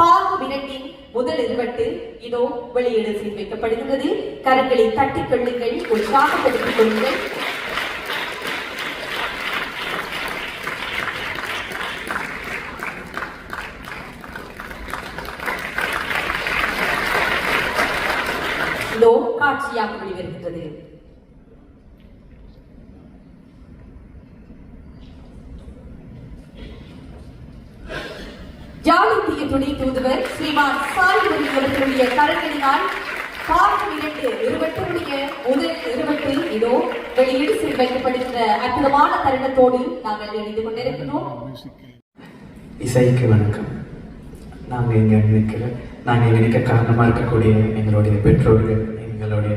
பாகு விரட்டின் முதல் இருவட்டு இதோ வெளியீடு செய்து வைக்கப்படுகிறது கரங்களை தட்டிக் கொள்ளுங்கள் உற்சாகப்படுத்திக் கொள்ளுங்கள். இதோ காட்சியாக வெளிவருகின்றது. அவர்களுடைய கரங்களினால் இரண்டு இருவட்டுடைய முதல் இருவட்டு இதோ வெளியீடு செய்து அற்புதமான தருணத்தோடு நாங்கள் இணைந்து கொண்டிருக்கிறோம். இசைக்கு வணக்கம். நாங்கள் இங்கே நினைக்கிற நாங்கள் இங்கே நிற்க காரணமாக இருக்கக்கூடிய எங்களுடைய பெற்றோர்கள் எங்களுடைய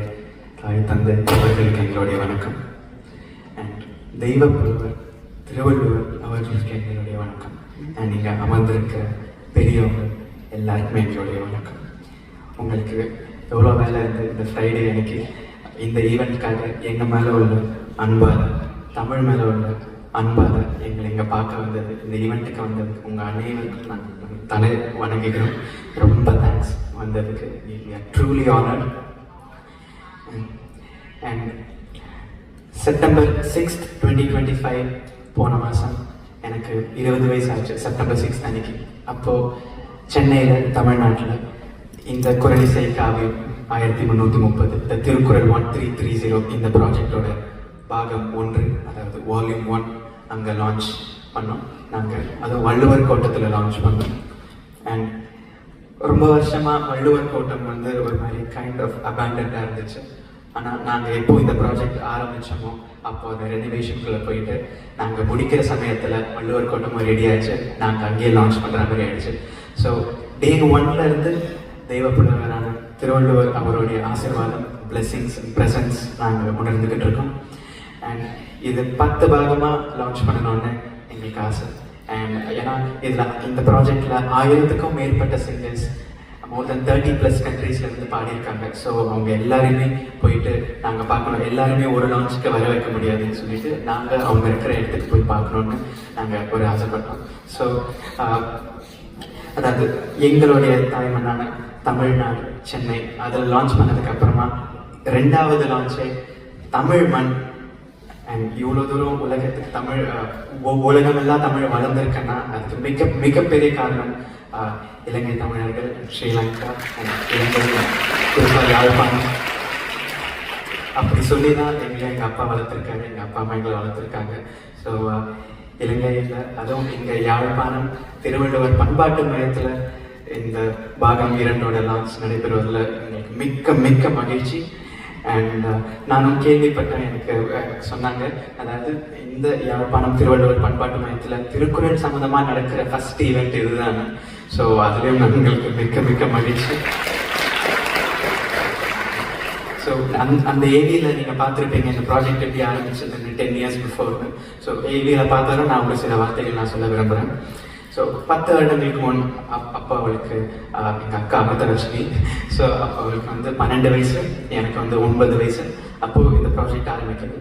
தாய் தந்தை அவர்களுக்கு எங்களுடைய வணக்கம். அண்ட் தெய்வ புலவர் திருவள்ளுவர் அவர்களுக்கு எங்களுடைய வணக்கம். அண்ட் இங்கே அமர்ந்திருக்கிற பெரியவர்கள் எல்லாருக்குமே எங்களுடைய வணக்கம். உங்களுக்கு எவ்வளோ வேலை இருந்து இந்த ஃப்ரைடே அன்னைக்கு? இந்த ஈவெண்ட்காக எங்கள் மேலே உள்ள அன்பாக தமிழ் மேலே உள்ள அன்பாக எங்களை இங்கே பார்க்க வந்தது இந்த ஈவெண்ட்டுக்கு வந்தது உங்கள் அனைவருக்கும் நான் தலை வணங்குகிறோம். ரொம்ப தேங்க்ஸ் வந்ததுக்கு. Truly honour and September sixth twenty twenty five போன மாதம் எனக்கு இருபது வயசு ஆச்சு. செப்டம்பர் சிக்ஸ்த் அன்னைக்கு. அப்போது சென்னையில் தமிழ்நாட்டில் இந்த குரலிசை காவியம் ஆயிரத்தி முந்நூற்றி முப்பது இந்த Thirukkural one three three zero இந்த ப்ராஜெக்டோட பாகம் ஒன்று அதாவது வால்யூம் ஒன் அங்கே லான்ச் பண்ணோம். நாங்கள் அதுவும் வள்ளுவர் கோட்டத்தில் லான்ச் பண்ணோம். அண்ட் ரொம்ப வருஷமாக வள்ளுவர் கோட்டம் வந்து ஒரு மாதிரி கைண்ட் ஆஃப் அபேண்டண்டாக இருந்துச்சு. ஆனால் நாங்கள் எப்போ இந்த ப்ராஜெக்ட் ஆரம்பித்தோமோ அப்போ அந்த ரெனிவேஷனுக்குள்ளே போயிட்டு நாங்கள் முடிக்கிற சமயத்தில் வள்ளுவர் கோட்டமும் ரெடி ஆயிடுச்சு. நாங்கள் அங்கேயே லான்ச் பண்ணுற மாதிரி ஆயிடுச்சு. ஸோ டே ஒன்லேருந்து தெய்வ புலவரான திருவள்ளுவர் அவருடைய ஆசீர்வாதம் பிளெஸிங்ஸ் ப்ரெசன்ஸ் நாங்கள் உணர்ந்துக்கிட்டு இருக்கோம். அண்ட் இது பத்து பாகமாக லான்ச் பண்ணணும்னு எங்களுக்கு ஆசை. அண்ட் ஏன்னா இதில் இந்த ப்ராஜெக்டில் ஆயிரத்துக்கும் மேற்பட்ட singers more than thirty plus கண்ட்ரீஸ்லேருந்து பாடியிருக்காங்க. ஸோ அவங்க எல்லாருமே போயிட்டு நாங்கள் பார்க்கணும். எல்லாருமே ஒரு லான்ச்சுக்கு வர வைக்க முடியாதுன்னு சொல்லிட்டு நாங்கள் அவங்க இருக்கிற இடத்துக்கு போய் பார்க்கணுன்னு நாங்கள் ஒரு ஆசைப்பட்டோம். ஸோ அதாவது எங்களுடைய தாய்மண்ணான தமிழ்நாடு சென்னை. அதில் லான்ச் பண்ணதுக்கு அப்புறமா ரெண்டாவது லான்ச்சு தமிழ் மண். அண்ட் இவ்வளோ தூரம் உலகத்துக்கு தமிழ் உ- உலகமெல்லாம் தமிழ் வளர்ந்துருக்குன்னா அதுக்கு மிக மிகப்பெரிய காரணம் இலங்கை தமிழர்கள் ஸ்ரீலங்கா அண்ட் இலங்கை குறிப்பாக யாழ்ப்பாணம். அப்படி சொல்லி தான் எங்களை எங்கள் அப்பா வளர்த்துருக்காங்க எங்கள் அப்பா அம்மா எங்களை வளர்த்துருக்காங்க. ஸோ இலங்கையில் அதுவும் எங்கள் யாழ்ப்பாணம் திருவள்ளுவர் பண்பாட்டு மையத்தில் இந்த பாகம் இரண்டோட லான்ச் நடைபெறுவதில் எங்களுக்கு மிக்க மிக்க மகிழ்ச்சி. அண்ட் uh, நானும் கேள்விப்பட்டேன் எனக்கு சொன்னாங்க. அதாவது இந்த யாழ்ப்பாணம் திருவள்ளுவர் பண்பாட்டு மையத்தில் திருக்குறள் சம்மந்தமாக நடக்கிற ஃபஸ்ட் ஈவெண்ட் இதுதான். ஸோ அதுலேயும் எங்களுக்கு மிக்க மிக்க மகிழ்ச்சி. ஸோ அந் அந்த ஏவியில் நீங்கள் பார்த்துருப்பீங்க இந்த ப்ராஜெக்ட் எப்படி ஆரம்பிச்சதுன்னு டென் இயர்ஸ் பிஃபோர் ஸோ ஏவியில் பார்த்தாலும் நான் ஒரு சில வார்த்தைகள் நான் சொல்ல விரும்புகிறேன் ஸோ பத்து வருடங்களுக்கு முன் அப் அப்பா அவளுக்கு எங்கள் அக்கா அமிர்தலட்சுமி. ஸோ அப்போ அவளுக்கு வந்து பன்னெண்டு வயசு எனக்கு வந்து ஒன்பது வயசு. அப்போது இந்த ப்ராஜெக்ட் ஆரம்பிக்குது.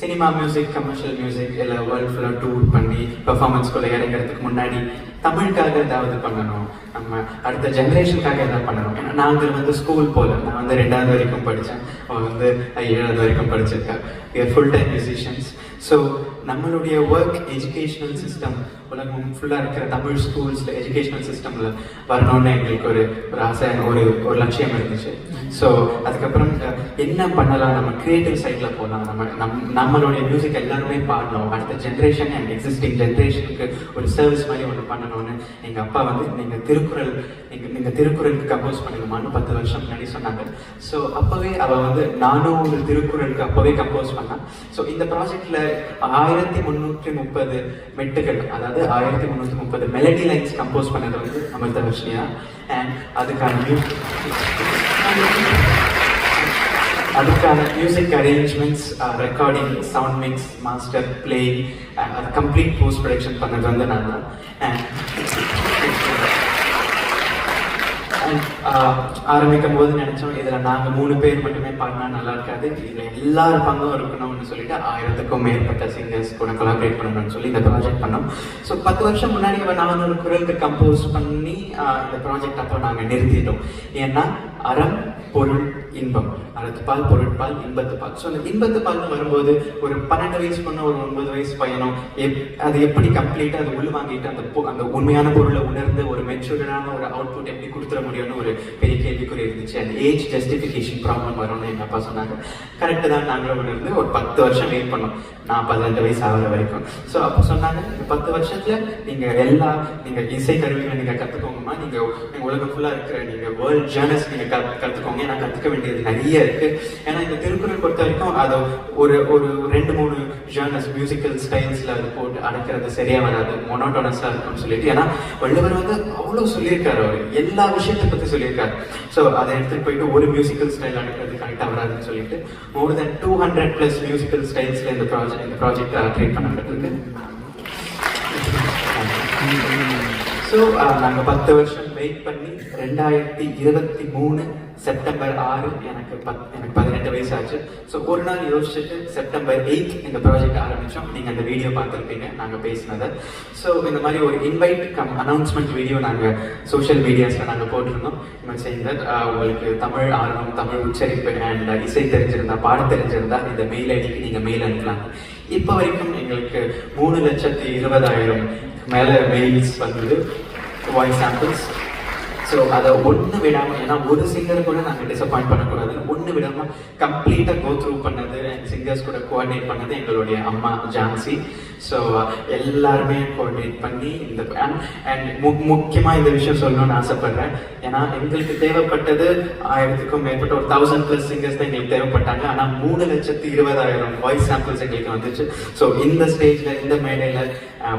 சினிமா மியூசிக் கமர்ஷியல் மியூசிக் இல்லை வேர்ல்ட் ஃபுல்லாக டூர் பண்ணி பெர்ஃபார்மன்ஸ்குள்ளே இறங்குறதுக்கு முன்னாடி தமிழுக்காக ஏதாவது பண்ணணும். நம்ம அடுத்த ஜென்ரேஷனுக்காக எதாவது பண்ணணும். ஏன்னா நாங்கள் வந்து ஸ்கூல் போகல நான் வந்து ரெண்டாவது வரைக்கும் படித்தேன் அவள் வந்து ஏழாவது வரைக்கும் படிச்சிருக்கேன் ஃபுல் டைம் மியூசிஷியன்ஸ் ஸோ நம்மளுடைய ஒர்க் எஜுகேஷனல் சிஸ்டம் உலகம் ஃபுல்லாக இருக்கிற தமிழ் ஸ்கூல்ஸில் எஜுகேஷனல் சிஸ்டமில் வரணும்னு எங்களுக்கு ஒரு ஒரு ஆசை ஒரு ஒரு லட்சியம் இருந்துச்சு. ஸோ அதுக்கப்புறம் என்ன பண்ணலாம்? நம்ம க்ரியேட்டிவ் சைடில் போகலாம் நம்ம நம் நம்மளுடைய மியூசிக் எல்லாருமே பாடணும். அடுத்த ஜென்ரேஷன் அண்ட் எக்ஸிஸ்டிங் ஜென்ரேஷனுக்கு ஒரு சர்வீஸ் மாதிரி ஒன்று பண்ணணும்னு எங்கள் அப்பா வந்து நீங்கள் திருக்குறள் நீங்கள் நீங்கள் திருக்குறளுக்கு கம்போஸ் பண்ணுங்கம்மான்னு பத்து வருஷம் முன்னாடி சொன்னாங்க. ஸோ அப்போவே அவள் வந்து நானும் உங்கள் திருக்குறளுக்கு அப்போவே கம்போஸ் பண்ணான் ஸோ இந்த ப்ராஜெக்டில் ஆயிரத்தி முந்நூற்றி முப்பது மெட்டுகள் அதாவது ஆயிரத்தி முந்நூற்றி முப்பது மெலடி லைன்ஸ் கம்போஸ் பண்ணது வந்து அமிர்த வர்ஷினியா அண்ட் அதுக்கான அதுக்கான music arrangements recording sound mix master play அது கம்ப்ளீட் போஸ்ட் ப்ரொடக்ஷன் பண்ணது வந்து நான் தான். அண்ட் ஆரம்பிக்கும் போது நினைச்சோம் இதுல நாங்க மூணு பேர் மட்டுமே பாடினா நல்லா இருக்காது. இதுல எல்லாரும் பங்கும் இருக்கணும்னு சொல்லிட்டு ஆயிரத்துக்கும் மேற்பட்ட சிங்கர்ஸ் கூட கொலாபரேட் பண்ணணும்னு சொல்லி இந்த ப்ராஜெக்ட் பண்ணோம். ஸோ பத்து வருஷம் முன்னாடி நானூறு குரலுக்கு கம்போஸ் பண்ணி இந்த ப்ராஜெக்ட் அப்போ நாங்க நிறுத்திட்டோம். ஏன்னா அறம் பொருள் இன்பம். அறத்துப்பால் பொருட்பால் இன்பத்துப்பால் ஸோ அந்த இன்பத்துப்பால்னு வரும்போது ஒரு பன்னெண்டு வயசு பொண்ணு ஒரு ஒன்பது வயசு பையனும் எப் அது எப்படி கம்ப்ளீட்டாக அது உள் வாங்கிட்டு அந்த பொ- அந்த உண்மையான பொருளை உணர்ந்து ஒரு மெச்சூர்டான ஒரு அவுட்புட் எப்படி கொடுத்துட முடியும்னு ஒரு பெரிய கேள்விக்குறி இருந்துச்சு. அந்த ஏஜ் ஜஸ்டிஃபிகேஷன் ப்ராப்ளம் வரும்னு எங்கள் அப்பா சொன்னாங்க கரெக்டு தான் நாங்களும் உணர்ந்து ஒரு பத்து வருஷம் வெயிட் பண்ணோம். நான் பதினெட்டு வயசு ஆகிற வரைக்கும். ஸோ அப்போ சொன்னாங்க இந்த பத்து வருஷத்துல நீங்கள் எல்லா நீங்கள் இசை கருவிகளை நீங்கள் கற்றுக்கோங்கம்மா நீங்க உலகம் ஃபுல்லா இருக்கிற நீங்க வேர்ல்ட் ஜேர்னல்ஸ் நீங்க கத் கத்துக்கோங்க ஏன்னா வேண்டியது நிறைய இருக்குது ஏன்னா இந்த திருக்குறள் பொறுத்த வரைக்கும் அதை ஒரு ஒரு ரெண்டு மூணு ஜேர்னல்ஸ் மியூசிக்கல் ஸ்டைல்ஸில் அது போட்டு அடக்கிறது சரியாக வராது. மொனோட்டோனஸாக இருக்கும்னு சொல்லிட்டு. ஏன்னா வள்ளுவர் வந்து அவ்வளோ சொல்லியிருக்காரு அவர். எல்லா விஷயத்தை பற்றி சொல்லியிருக்காரு. ஸோ அதை எடுத்துகிட்டு போயிட்டு ஒரு மியூசிக்கல் ஸ்டைல் அடக்கிறது கரெக்டாக வராதுன்னு சொல்லிட்டு more than two hundred plus musical ஸ்டைல்ஸில் இந்த ப்ராஜெக்ட் இந்த ப்ராஜெக்ட் ட்ரீட் பண்ணப்பட்டிருக்கு. ஸோ நாங்கள் uh, பத்து வருஷம் வெயிட் பண்ணி ரெண்டாயிரத்தி இருபத்தி மூணு செப்டம்பர் ஆறு எனக்கு பத் எனக்கு பதினெட்டு வயசு ஆச்சு ஸோ ஒரு நாள் யோசிச்சுட்டு செப்டம்பர் எயிட் இந்த ப்ராஜெக்ட் ஆரம்பித்தோம் நீங்கள் அந்த வீடியோ பார்த்துருப்பீங்க. நாங்கள் பேசினதை. ஸோ இந்த மாதிரி ஒரு இன்வைட் கம் அனௌன்ஸ்மெண்ட் வீடியோ நாங்கள் சோஷியல் மீடியாஸில் நாங்கள் போட்டிருந்தோம். இந்த செய்தார் உங்களுக்கு தமிழ் ஆர்வம் தமிழ் உச்சரிப்பு அண்ட் இசை தெரிஞ்சிருந்தா பாட தெரிஞ்சிருந்தா இந்த மெயில் ஐடிக்கு நீங்கள் மெயில் அனுப்பலாம். இப்போ வரைக்கும் எங்களுக்கு மூணு லட்சத்தி இருபதாயிரம் மேலே மெயில்ஸ் வந்தது வாய்ஸ் சாம்பிள்ஸ் ஸோ அதை ஒன்று விடாமல் ஏன்னா ஒரு சிங்கர் கூட நாங்கள் டிசப்பாயிண்ட் பண்ணக்கூடாது. ஒன்று விடாமல் கம்ப்ளீட்டாக கோ த்ரூ பண்ணது அண்ட் சிங்கர்ஸ் கூட கோஆர்டினேட் பண்ணது எங்களுடைய அம்மா ஜான்சி. ஸோ எல்லாருமே கோஆர்டினேட் பண்ணி இந்த அண்ட் மு முக்கியமாக இந்த விஷயம் சொல்லணும்னு ஆசைப்பட்றேன். ஏன்னா எங்களுக்கு தேவைப்பட்டது ஆயிரத்துக்கும் மேற்பட்ட ஒரு தௌசண்ட் ப்ளஸ் சிங்கர்ஸ் தான் எங்களுக்கு தேவைப்பட்டாங்க. ஆனால் மூணு லட்சத்து இருபதாயிரம் வாய்ஸ் சாம்பிள்ஸ் எங்களுக்கு வந்துச்சு. ஸோ இந்த ஸ்டேஜில் இந்த மேடையில்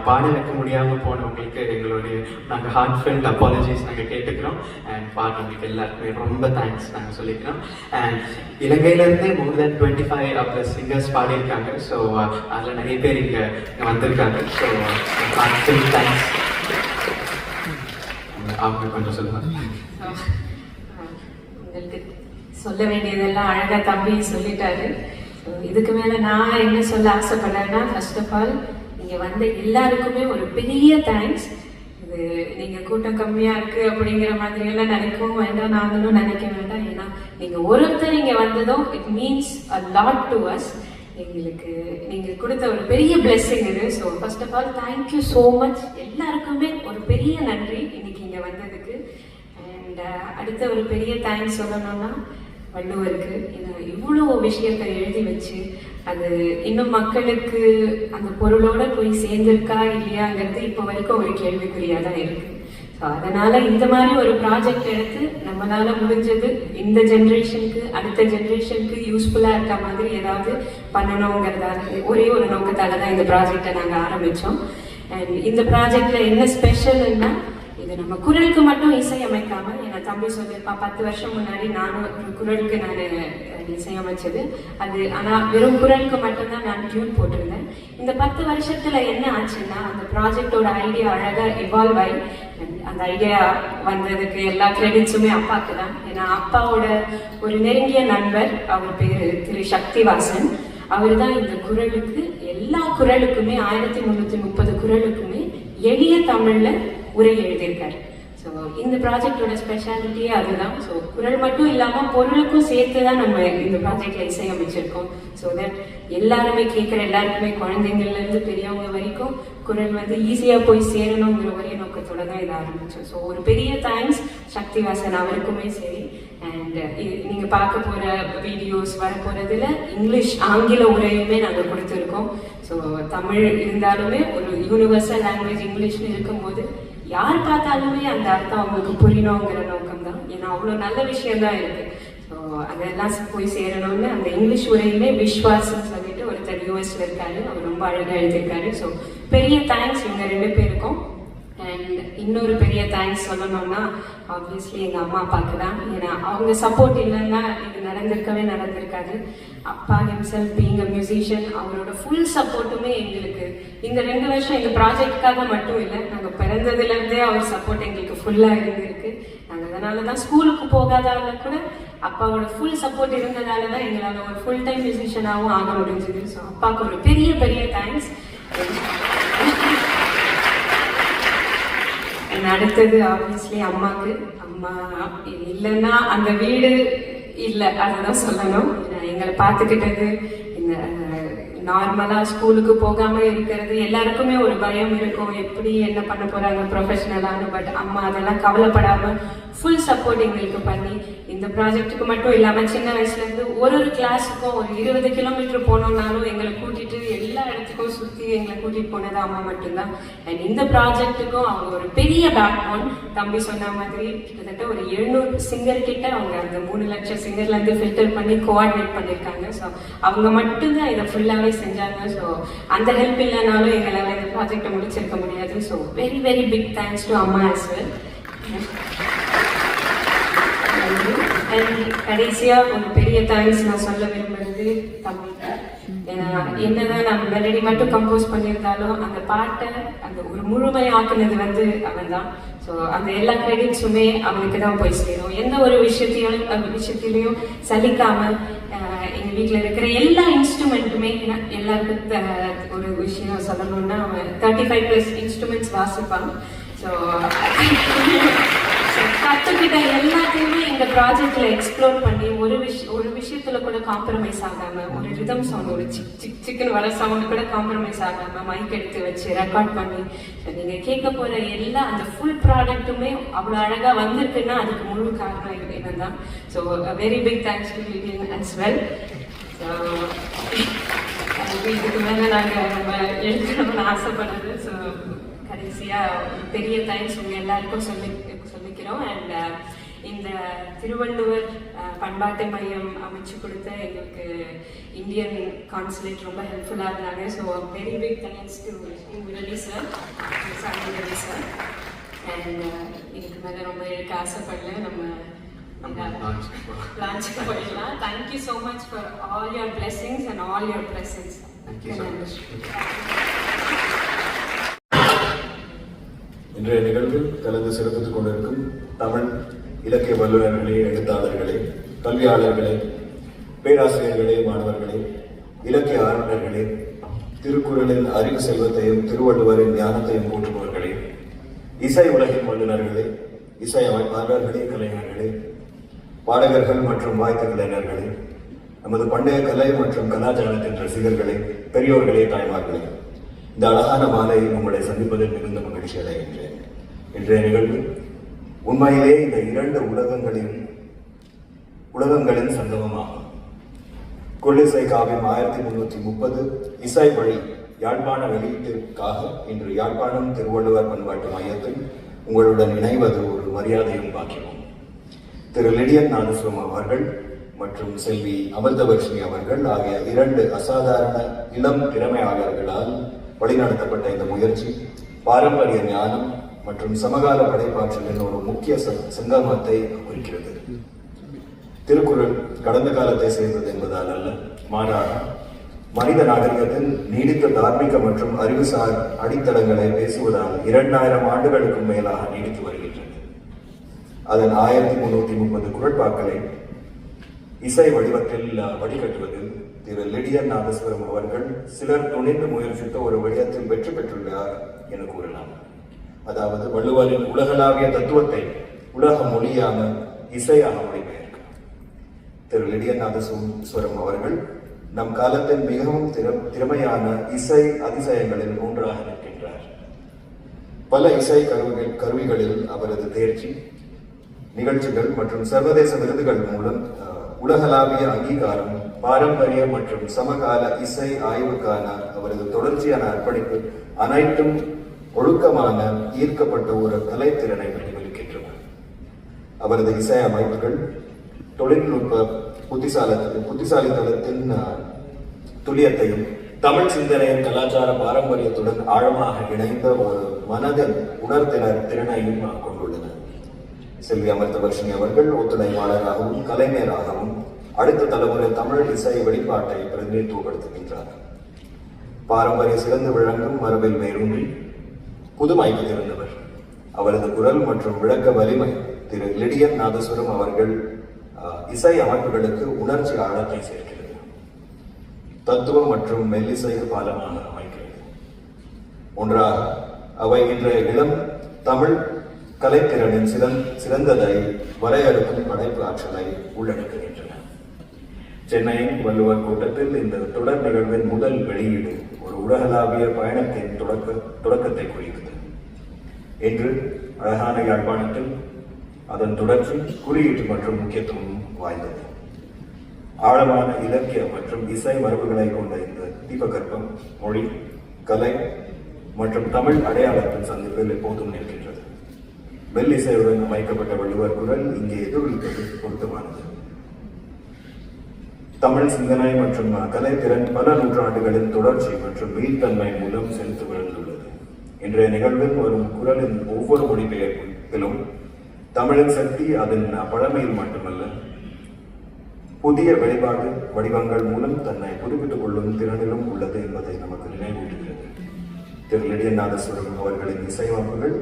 பாட வைக்க முடியாமல் போனவங்களுக்கு எங்களுடைய நாங்கள் ஹார்ட் ஃபெல்ட் அப்பாலஜிஸ் நாங்கள் கேட்டுக்கிறோம். அண்ட் பாடுறவங்களுக்கு எல்லாருக்குமே ரொம்ப தேங்க்ஸ் நாங்கள் சொல்லிக்கிறோம். And இலங்கையிலேருந்து more than twenty five plus singers பாடியிருக்காங்க. ஸோ அதில் நிறைய பேர் இங்கே வந்திருக்காங்க. ஸோ ஹார்ட் தேங்க்ஸ் அவங்க கொஞ்சம் சொல்லுவாங்க உங்களுக்கு சொல்ல வேண்டியதெல்லாம் அழகா தம்பி சொல்லிட்டாரு. இதுக்கு மேல நான் என்ன சொல்ல ஆசைப்படுறேன்னா ஃபர்ஸ்ட் ஆஃப் ஆல் இங்கே வந்த எல்லாருக்குமே ஒரு பெரிய தேங்க்ஸ் இது நீங்கள் கூட்டம் கம்மியாக இருக்குது அப்படிங்கிற மாதிரி எல்லாம் நினைக்கவும் வேண்டாம் நாங்களும் நினைக்க வேண்டாம். ஏன்னா நீங்கள் ஒருத்தர் இங்கே வந்ததும் it means a lot to us எங்களுக்கு நீங்கள் கொடுத்த ஒரு பெரிய பிளெஸ்ஸிங் இது. So first of all thank you so much எல்லாருக்குமே ஒரு பெரிய நன்றி இன்னைக்கு இங்கே வந்ததுக்கு. அண்ட் uh, அடுத்த ஒரு பெரிய தேங்க்ஸ் சொல்லணும்னா வள்ளுவருக்கு. ஏன்னா இவ்வளோ விஷயத்தை எழுதி வச்சு அது இன்னும் மக்களுக்கு அந்த பொருளோட போய் சேர்ந்திருக்கா இல்லையாங்கிறது இப்போ வரைக்கும் ஒரு கேள்விக்குறியா தான் இருக்கு. ஸோ அதனால இந்த மாதிரி ஒரு ப்ராஜெக்ட் எடுத்து நம்மளால முடிஞ்சது இந்த ஜென்ரேஷனுக்கு அடுத்த ஜென்ரேஷனுக்கு யூஸ்ஃபுல்லா இருக்க மாதிரி ஏதாவது பண்ணணுங்கிறதா ஒரே ஒரு நோக்கத்தால தான் இந்த ப்ராஜெக்டை நாங்கள் ஆரம்பிச்சோம். அண்ட் இந்த ப்ராஜெக்ட்ல என்ன ஸ்பெஷல்னா இது நம்ம குரலுக்கு மட்டும் இசையமைக்காம என் தம்பி சொல்லியிருப்பா பத்து வருஷம் முன்னாடி நானும் ஒரு குரலுக்கு நான் இசையமைச்சது. அது ஆனா வெறும் குரலுக்கு மட்டும்தான் நான் டியூன் போட்டிருந்தேன். இந்த பத்து வருஷத்துல என்ன ஆச்சுன்னா அந்த ப்ராஜெக்டோட ஐடியா அழகா இவால்வ் ஆகி அந்த ஐடியா வந்ததுக்கு எல்லா கிரெடிட்ஸுமே அப்பாவுக்கு தான். ஏன்னா அப்பாவோட ஒரு நெருங்கிய நண்பர் அவர் பேரு திரு சக்திவாசன். அவர் தான் இந்த குரலுக்கு எல்லா குரலுக்குமே ஆயிரத்தி முந்நூற்றி முப்பது குரலுக்குமே எளிய தமிழ்ல உரை எழுதியிருக்காரு. ஸோ இந்த ப்ராஜெக்டோட ஸ்பெஷாலிட்டியே அதுதான். ஸோ குரல் மட்டும் இல்லாமல் பொருளுக்கும் சேர்த்து தான் நம்ம இந்த ப்ராஜெக்ட்ல இசையமைச்சிருக்கோம். ஸோ தட் எல்லாருமே கேட்குற எல்லாருக்குமே குழந்தைங்கள்லேருந்து பெரியவங்க வரைக்கும் குரல் வந்து ஈஸியாக போய் சேரணுங்கிற ஒரே நோக்கத்தோட தான் இதை ஆரம்பிச்சோம். ஸோ ஒரு பெரிய தேங்க்ஸ் சக்திவாசன் அவருக்குமே சரி. அண்ட் நீங்கள் பார்க்க போகிற வீடியோஸ் வர போகிறதுல இங்கிலீஷ் ஆங்கில உரையுமே நாங்கள் கொடுத்துருக்கோம். ஸோ தமிழ் இருந்தாலுமே ஒரு யூனிவர்சல் லாங்குவேஜ் இங்கிலீஷ்னு இருக்கும்போது யார் பார்த்தாலுமே அந்த அர்த்தம் அவங்களுக்கு புரியணுங்கிற நோக்கம் தான் ஏன்னா அவ்வளோ நல்ல விஷயம் தான் இருக்கு. ஸோ அதெல்லாம் போய் சேரணும்னு அந்த இங்கிலீஷ் உரையிலே விஸ்வாசம் சொல்லிட்டு ஒருத்தர் யூஎஸ்ல இருக்காரு. அவர் ரொம்ப அழகாக எழுதியிருக்காரு. ஸோ பெரிய தேங்க்ஸ் இவங்க ரெண்டு பேருக்கும். அண்ட் இன்னொரு பெரிய தேங்க்ஸ் சொல்லணும்னா ஆப்வியஸ்லி எங்கள் அம்மா அப்பாவுக்கு தான் ஏன்னா அவங்க சப்போர்ட் இல்லைன்னா இது நடந்திருக்கவே நடந்திருக்காது. அப்பா ஹிம்செல்ஃப் பீங் அ மியூசிஷியன் அவரோட ஃபுல் சப்போர்ட்டுமே எங்களுக்கு. இந்த ரெண்டு வருஷம் எங்கள் ப்ராஜெக்ட்காக மட்டும் இல்லை நாங்கள் பிறந்ததுலேருந்தே அவர் சப்போர்ட் எங்களுக்கு ஃபுல்லாக இருந்திருக்கு. நாங்கள் அதனால தான் ஸ்கூலுக்கு போகாதால கூட அப்பாவோட ஃபுல் சப்போர்ட் இருந்ததால தான் எங்களால் ஒரு ஃபுல் டைம் மியூசிஷியனாகவும் ஆக முடிஞ்சது. ஸோ அப்பாவுக்கு ஒரு பெரிய பெரிய தேங்க்ஸ் அடுத்தது ஆப்வியஸ்லி அம்மாக்கு. அம்மா இல்லைன்னா அந்த வீடு இல்லை அதுதான் சொல்லணும். எங்களை பார்த்துக்கிட்டது இந்த நார்மலா ஸ்கூலுக்கு போகாம இருக்கிறது எல்லாருக்குமே ஒரு பயம் இருக்கும். எப்படி என்ன பண்ண போறாங்க ப்ரொஃபஷனலானு பட் அம்மா அதெல்லாம் கவலைப்படாம ஃபுல் சப்போர்ட் எங்களுக்கு பண்ணி இந்த ப்ராஜெக்ட்டுக்கு மட்டும் இல்லாம சின்ன வயசுல இருந்து ஒரு ஒரு கிளாஸுக்கும் ஒரு இருபது கிலோமீட்டர் போனோம்னாலும் எங்களை கூட்டிட்டு எல்லா இடத்துக்கும் சுத்தி எங்களை கூட்டிட்டு போனது அம்மா மட்டும்தான். அண்ட் இந்த ப்ராஜெக்ட்டுக்கும் அவங்க ஒரு பெரிய பேக் போன் தம்பி சொன்ன மாதிரி கிட்டத்தட்ட ஒரு எழுநூறு சிங்கர் கிட்ட அவங்க அந்த மூணு லட்சம் சிங்கர்ல இருந்து ஃபில்டர் பண்ணி கோஆர்டினேட் பண்ணிருக்காங்க. ஸோ அவங்க மட்டும்தான் இதை ஃபுல்லாவே செஞ்சாங்க. ஸோ அந்த ஹெல்ப் இல்லைனாலும் எங்களால் இந்த ப்ராஜெக்டை முடிச்சிருக்க முடியாது. So very very big thanks to அம்மா ஆஸ் வெல் கடைசியாக ஒரு பெரிய தேங்க்ஸ் நான் சொல்ல விரும்புறது தமிழ் என்னதான் நம்ம மெலடி மட்டும் கம்போஸ் பண்ணியிருந்தாலும் அந்த பாட்டை அந்த ஒரு முழுமையாக்குனது வந்து அவன் தான் ஸோ அந்த எல்லா கிரெடிட்ஸுமே அவனுக்கு தான் போய் சேரும். எந்த ஒரு விஷயத்தையும் அந்த விஷயத்திலையும் சலிக்காம எங்கள் வீட்டில் இருக்கிற எல்லா இன்ஸ்ட்ருமெண்ட்டுமே எல்லாருக்கும் ஒரு விஷயம் சொல்லணும்னா அவன் தேர்ட்டி ஃபைவ் ப்ளஸ் இன்ஸ்ட்ருமெண்ட்ஸ் வாசிப்பான். ஸோ கற்றுக்கிட்ட எல்லாத்தையுமே இந்த ப்ராஜெக்ட்ல எக்ஸ்ப்ளோர் பண்ணி ஒரு விஷயம் ஒரு விஷயத்துல கூட காம்ப்ரமைஸ் ஆகாம ஒரு ரிதம் சவுண்ட் ஒரு சிக் சிக் சிக்கன் வர சவுண்ட் கூட காம்ப்ரமைஸ் ஆகாம மைக் எடுத்து வச்சு ரெக்கார்ட் பண்ணி so நீங்க கேட்க போற எல்லா அந்த ஃபுல் ப்ராடக்ட்டுமே அவ்வளோ அழகா வந்திருக்குன்னா அதுக்கு முழு காரணம் இது என்னதான் so very big thanks to Livian as well இதுக்கு மேல நாங்க நம்ம எழுதணும்னு ஆசைப்படுறது. ஸோ கடைசியா பெரிய தேங்க்ஸ் உங்க எல்லாருக்கும் சொல்லி சொல்லிக்கிறோம் அண்ட் இந்த திருவள்ளுவர் அஹ், பண்பாட்டு மையம் அமைச்சு கொடுத்த எங்களுக்கு இந்தியன் கான்சுலேட் ரொம்ப ஹெல்ப்ஃபுல்லாக இருந்தாங்க. So very big thanks to Murali sir sir Murali sir and இதுக்கு மேலே ரொம்ப இருக்க ஆசைப்படல. நம்ம லான்ச்சுக்கு போயிடலாம். Thank you so much for all your blessings and all your blessings Thank you so much. இன்றைய நிகழ்வில் கலந்து சிறப்பித்துக் கொண்டிருக்கும் தமிழ் இலக்கிய வல்லுநர்களே எழுத்தாளர்களே கல்வியாளர்களே பேராசிரியர்களே மாணவர்களே இலக்கிய ஆர்வலர்களே திருக்குறளின் அறிவு செல்வத்தையும் திருவள்ளுவரின் ஞானத்தையும் போற்றுபவர்களே இசை உலகின் வல்லுநர்களே இசை அமைப்பாளர்களே கலைஞர்களே பாடகர்கள் மற்றும் வாய்த்த கலைஞர்களே நமது பண்டைய கலை மற்றும் கலாச்சாரத்தின் ரசிகர்களே பெரியோர்களே தாய்மார்களே இந்த அழகான மாலை உங்களை சந்திப்பதில் மிகுந்த மகிழ்ச்சி அடைகின்றேன். இன்றைய நிகழ்வு உண்மையிலே இந்த இரண்டு உலகங்களின் உலகங்களின் சங்கமமாகும். கொள்ளிசை காவியம் ஆயிரத்தி முன்னூற்றி முப்பது இசை வழி யாழ்ப்பாண வெளியீட்டிற்காக இன்று யாழ்ப்பாணம் திருவள்ளுவர் பண்பாட்டு மையத்தில் உங்களுடன் இணைவது ஒரு மரியாதையும் பாக்கியமும். திரு லிடியன் நானுசுவம் அவர்கள் மற்றும் செல்வி அமிர்தவர்ஷினி அவர்கள் ஆகிய இரண்டு அசாதாரண இளம் திறமையாளர்களால் வழிநடத்தப்பட்ட இந்த முயற்சி பாரம்பரிய ஞானம் மற்றும் சமகால படைப்பாற்றலின் ஒரு முக்கிய சங்கமத்தை குறிக்கிறது. திருக்குறள் கடந்த காலத்தை சேர்ந்தது என்பதால் அல்ல. மாறாக மனித நாகரிகத்தின் நீடித்த தார்மீக மற்றும் அறிவுசார் அடித்தளங்களை பேசுவதால் இரண்டாயிரம் ஆண்டுகளுக்கும் மேலாக நீடித்து வருகின்றது. அதன் ஆயிரத்தி முன்னூத்தி முப்பது குரட்பாக்களை இசை வடிவத்தில் வடிகட்டுவது திரு லிடியன் நாதஸ்வரம் அவர்கள் சிலர் துணிந்து முயற்சித்த ஒரு விடயத்தில் வெற்றி பெற்றுள்ளார் என கூறலாம். அதாவது வள்ளுவரின் உலகளாவிய தத்துவத்தை உலக மொழியான இசையாக மொழிபெயர்க்க. திரு லிடியன் சுவரம் அவர்கள் நம் காலத்தில் மிகவும் திற- திறமையான இசை அதிசயங்களில் ஒன்றாக நிற்கின்றார். பல இசை கருவிகள் கருவிகளில் அவரது தேர்ச்சி நிகழ்ச்சிகள் மற்றும் சர்வதேச விருதுகள் மூலம் அஹ், உலகளாவிய அங்கீகாரம் பாரம்பரிய மற்றும் சமகால இசை ஆய்வுக்கான அவரது தொடர்ச்சியான அர்ப்பணிப்பு அனைத்தும் ஒழுக்கமான ஈர்க்கப்பட்ட ஒரு கலைத்திறனை பிரதிபலிக்கின்றன அவரது இசை அமைப்புகள் தொழில்நுட்ப புத்திசால புத்திசாலித்தனத்தின் துல்லியத்தையும் தமிழ் சிந்தனையின் கலாச்சார பாரம்பரியத்துடன் ஆழமாக இணைந்த ஒரு மனதில் உணர்திறன் திறனையும் கொண்டுள்ளன செல்வி அமிர்தவர்ஷினி அவர்கள் ஒத்துழைப்பாளராகவும் கலைஞராகவும் அடுத்த தலைமுறை தமிழ் இசை வெளிப்பாட்டை பிரதிநிதித்துவப்படுத்துகின்றார். பாரம்பரிய சிறந்து விளங்கும் மரபில் வேரூன்றி புதுமை திறந்தவர் அவரது குரல் மற்றும் விளக்க வலிமை திரு லிடியன் நாதசுரம் அவர்கள் இசை அமைப்புகளுக்கு உணர்ச்சி ஆழத்தை சேர்க்கிறது. தத்துவம் மற்றும் மெல்லிசைய பாலமாக அமைக்கிறது ஒன்றாக அவை இன்றைய இளம் தமிழ் கலைத்திறனின் சிறந் சிறந்ததை வரையறுக்கும் படைப்பு ஆற்றலை உள்ளடக்குகின்றன. சென்னையின் வள்ளுவர் கூட்டத்தில் இந்த தொடர் நிகழ்வின் முதல் வெளியீடு ஒரு உலகளாவிய பயணத்தின் தொடக்க தொடக்கத்தை குறித்தது என்று அழகான யாழ்ப்பாணத்தில் அதன் தொடர்ச்சி குறியீட்டு மற்றும் முக்கியத்துவம் வாய்ந்தது. ஆழமான இலக்கிய மற்றும் இசை மரபுகளை கொண்ட இந்த தீபகற்பம் மொழி கலை மற்றும் தமிழ் அடையாளத்தின் சந்திப்பில் எப்போதும் நிற்கின்றது. மெல்லிசையுடன் அமைக்கப்பட்ட வள்ளுவர் குரல் இங்கே எதிரொலிப்பது பொருத்தமானது. தமிழ் சிந்தனை மற்றும் கலைத்திறன் பல நூற்றாண்டுகளின் தொடர்ச்சி மற்றும் மீள்தன்மை மூலம் செலுத்து விழுந்துள்ளது இன்றைய நிகழ்வில் வரும் குரலின் ஒவ்வொரு மொழிபெயர்ப்பிலும் தமிழின் சக்தி அதன் பழமையில் மட்டுமல்ல புதிய வெளிப்பாடு வடிவங்கள் மூலம் தன்னை புதுப்பித்துக் கொள்ளும் திறனிலும் உள்ளது என்பதை நமக்கு நினைவூட்டுகிறது. திரு. லிடியன் அவர்களின் இசையமைப்புகள்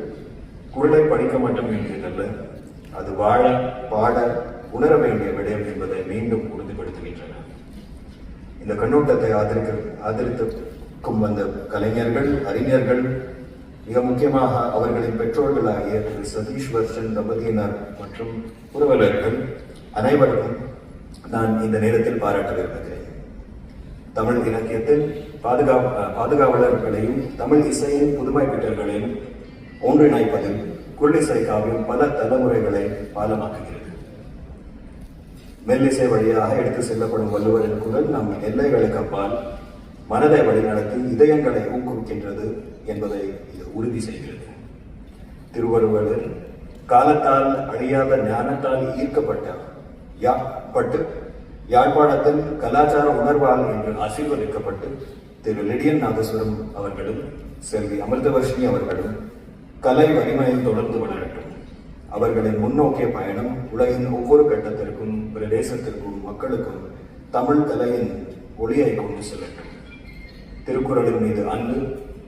குரலை படிக்க மட்டும் வேண்டியதல்ல அது வாழ பாட உணர வேண்டிய விடயம் என்பதை மீண்டும் உறுதிப்படுத்துகின்றன. இந்த கண்ணோட்டத்தை ஆதரிக்க ஆதரித்துக்கும் வந்த கலைஞர்கள் அறிஞர்கள் மிக முக்கியமாக அவர்களின் பெற்றோர்களாகிய திரு சதீஷ் வர்ஷன் தம்பதியினர் மற்றும் உறவினர்கள் அனைவருக்கும் நான் இந்த நேரத்தில் பாராட்ட விரும்புகிறேன் தமிழ் இலக்கியத்தில் பாதுகா பாதுகாவலர்களையும் தமிழ் இசையின் புதுமை பெற்றர்களையும் ஒன்றிணைப்பதில் குள்ளிசை காவியம் பல தலைமுறைகளை பாலமாக்குகிறது. மெல்லிசை வழியாக எடுத்து செல்லப்படும் வள்ளுவரின் குரல் நம் எல்லைகளுக்கு அப்பால் மனதை வழிநடத்தி இதயங்களை ஊக்குவிக்கின்றது என்பதை உறுதி செய்கிறது. திருவள்ளுவர் காலத்தால் அழியாத ஞானத்தால் ஈர்க்கப்பட்ட யா பட்டு யாழ்ப்பாணத்தில் கலாச்சார உணர்வால் என்று ஆசீர்வதிக்கப்பட்டு திரு லிடியன் நாதஸ்வரம் அவர்களும் செல்வி அமிர்தவர்ஷினி அவர்களும் கலை வலிமையில் தொடர்ந்து வளரட்டும். அவர்களின் முன்னோக்கிய பயணம் உலகின் ஒவ்வொரு கட்டத்திற்கும் பிரதேசத்திற்கும் மக்களுக்கும் தமிழ் கலையின் ஒளியை கொண்டு செல்லட்டும். திருக்குறளின் மீது அன்பு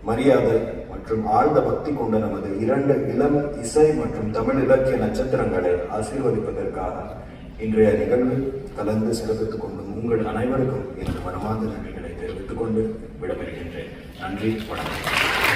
மரியாதை மற்றும் ஆழ்ந்த பக்தி கொண்ட நமது இரண்டு இளம் இசை மற்றும் தமிழ் இலக்கிய நட்சத்திரங்களை ஆசீர்வதிப்பதற்காக இன்றைய நிகழ்வில் கலந்து சிறப்பித்துக் கொண்டும் உங்கள் அனைவருக்கும் எனது மனமார்ந்த நன்றிகளை தெரிவித்துக் கொண்டு விடப்படுகின்றேன் நன்றி வணக்கம்.